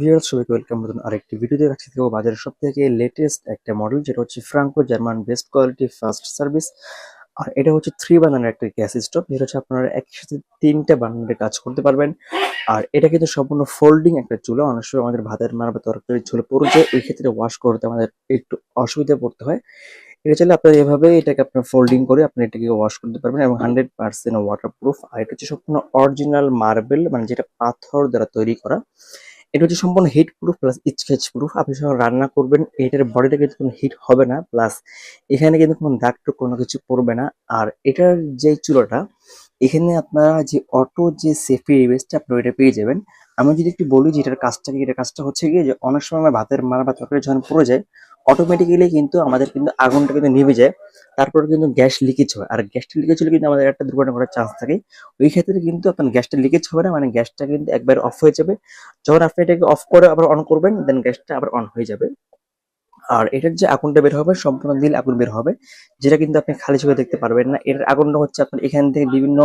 Viewers সবাইকে welcome নতুন আরেকটি ভিডিওতে রাখছি থেকে বাজারের সব থেকে লেটেস্ট একটা মডেল যেটা হচ্ছে Franco German best quality fast service আর এটা হচ্ছে থ্রি বার্নার একটা গ্যাস স্টোভ যেটা হচ্ছে আপনারা একই সাথে তিনটা বার্নারে কাজ করতে পারবেন। আর এটা কিন্তু সম্পূর্ণ ফোল্ডিং একটা চুলা, অনেক সময় আমাদের ভাতের মার বা তরকারি ঝোলে পড়ে যায়, ওই ক্ষেত্রে ওয়াশ করতে আমাদের একটু অসুবিধা পড়তে হয়। এটা চাইলে আপনার এভাবে এটাকে আপনার ফোল্ডিং করে আপনি এটাকে ওয়াশ করতে পারবেন এবং হান্ড্রেড পার্সেন্ট ওয়াটার প্রুফ আর এটা হচ্ছে সম্পূর্ণ অরিজিনাল মার্বেল মানে যেটা পাথর দ্বারা তৈরি করা। এটা হচ্ছে সম্পূর্ণ heat proof plus scratch proof আপনি যখন রান্না করবেন এটার বডিটা কিন্তু কোনো হিট হবে না। প্লাস এখানে কিন্তু কোনো দাগ টুক কোনো কিছু পড়বে না। আর এটার যে চুলাটা, এখানে আপনারা যে অটো যে সেফটি রিভেস্টটা আপনি ওইটা পেয়ে যাবেন। আমি যদি একটু বলি যে এটার কাজটা কি, এটার কাজটা হচ্ছে গিয়ে যে অনেক সময় আমার ভাতের মারা বা তরকারি যখন পড়ে যায় অটোমেটিক্যালি কিন্তু আমাদের কিন্তু আগুনটা কিন্তু নিভে যায়। তারপর কিন্তু গ্যাস লিকেজ হয়। আর গ্যাসটা লিকেজ হলে কিন্তু আমাদের একটা দুর্ঘটনা ঘটার চান্স থাকে। ওই ক্ষেত্রে কিন্তু আপনার গ্যাসটা লিকেজ হবে না মানে গ্যাসটা কিন্তু একবার অফ হয়ে যাবে। যখন আপনি এটাকে অফ করে আবার অন করবেন দেন গ্যাসটা আবার অন হয়ে যাবে। আর এটার যে আগুনটা বের হবে, সম্পূর্ণ দিল আগুন বের হবে, যেটা কিন্তু আপনি খালি চোখে দেখতে পারবেন না। এর আগুনটা হচ্ছে আপনার এখান থেকে বিভিন্ন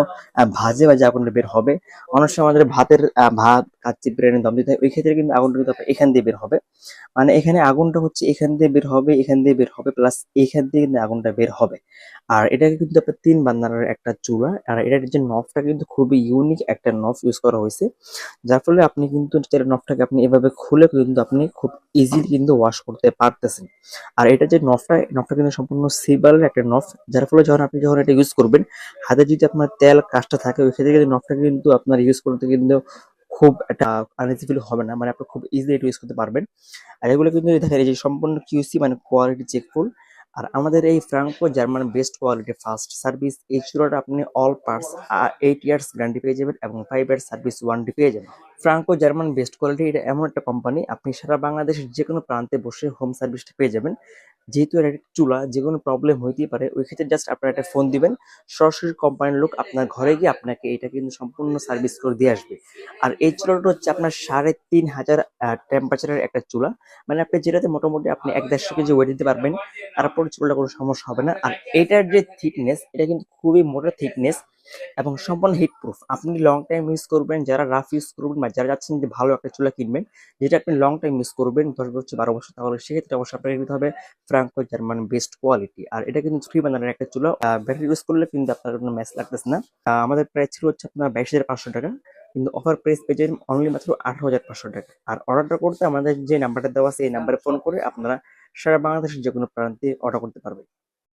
ভাজে ভাজে আগুনটা বের হবে। অনেক সময় আমাদের ভাতের ভাত, কাচ্চি, বিরিয়ানি, দম দিতে হয়, ওই ক্ষেত্রে কিন্তু আগুনটা কিন্তু আপনার এখান দিয়ে বের হবে। মানে এখানে আগুনটা হচ্ছে এখান দিয়ে বের হবে, এখান দিয়ে বের হবে, প্লাস এখান দিয়ে কিন্তু আগুনটা বের হবে। আর এটাকে কিন্তু আপনার তিন বান্নারের একটা চূড়া, আর এটার যে নফটা কিন্তু খুবই ইউনিক একটা নফ ইউজ করা হয়েছে। যার ফলে আপনি কিন্তু নফটাকে আপনি এভাবে খুলে কিন্তু আপনি খুব ইজিলি কিন্তু ওয়াশ করতে পারতেছেন। আর এটা যে নফটা নফটা কিন্তু সম্পূর্ণ সিবালের একটা নফ, যার ফলে যখন আপনি যখন এটা ইউজ করবেন, হাতে যদি আপনার তেল কাজটা থাকে, ওই ক্ষেত্রে কিন্তু নফটা কিন্তু আপনার ইউজ করতে কিন্তু খুব একটা আনইজি ফিল হবে না মানে আপনি খুব ইজিলি এটা ইউজ করতে পারবেন। আর এগুলো কিন্তু দেখেন, এই যে সম্পূর্ণ কিউসি মানে কোয়ালিটি চেকফুল আর আমাদের এই Franco German best quality fast service এই চূড়াটা আপনি all parts eight years guarantee পেয়ে যাবেন এবং ফাইভ ইয়ার্স সার্ভিস ওয়ারেন্টি পেয়ে যাবেন। ফ্রাঙ্কো জার্মান বেস্ট কোয়ালিটি এটা এমন একটা কোম্পানি আপনি সারা বাংলাদেশের যে কোনো প্রান্তে বসে হোম সার্ভিসটা পেয়ে যাবেন। যেহেতু এটা একটা চুলা যে কোনো প্রবলেম হইতেই পারে, ওই ক্ষেত্রে জাস্ট আপনার একটা ফোন দিবেন, সরাসরি কোম্পানির লোক আপনার ঘরে গিয়ে আপনাকে এটা কিন্তু সম্পূর্ণ সার্ভিস করে দিয়ে আসবে। আর এই চুলাটা হচ্ছে আপনার সাড়ে তিন হাজার টেম্পারেচারের একটা চুলা। মানে আপনি যেটাতে মোটামুটি আপনি এক দেড়শো কেজি ওয়েট দিতে পারবেন তারপর চুলাটা কোনো সমস্যা হবে না। আর এটার যে থিকনেস এটা কিন্তু খুবই মোটা থিকনেস এবং সম্পূর্ণ হিট প্রুফ আপনি লং টাইম ইউজ করবেন, যারা রাফ ইউজ করবেন বা যারা যাচ্ছেন যে ভালো একটা চুলা কিনবেন, যেটা আপনি লং টাইম ইউজ করবেন, দশ বছর বারো বছর, তাহলে সেক্ষেত্রে অবশ্যই আপনাকে নিতে হবে ফ্রাঙ্কো জার্মান বেস্ট কোয়ালিটি আর এটা কিন্তু থ্রি বানানোর একটা চুলা। ব্যাটারি ইউজ করলে কিন্তু আপনার কোনো ম্যাচ লাগতেছে না। আমাদের প্রাইস ছিল হচ্ছে আপনার বাইশ হাজার পাঁচশো টাকা। কিন্তু অফার প্রাইস পেজে অনলি মাত্র আঠারো হাজার পাঁচশো টাকা। আর অর্ডারটা করতে আমাদের যে নাম্বারটা দেওয়া আছে, এই নাম্বারে ফোন করে আপনারা সারা বাংলাদেশের যে কোনো প্রান্তে অর্ডার করতে পারবেন।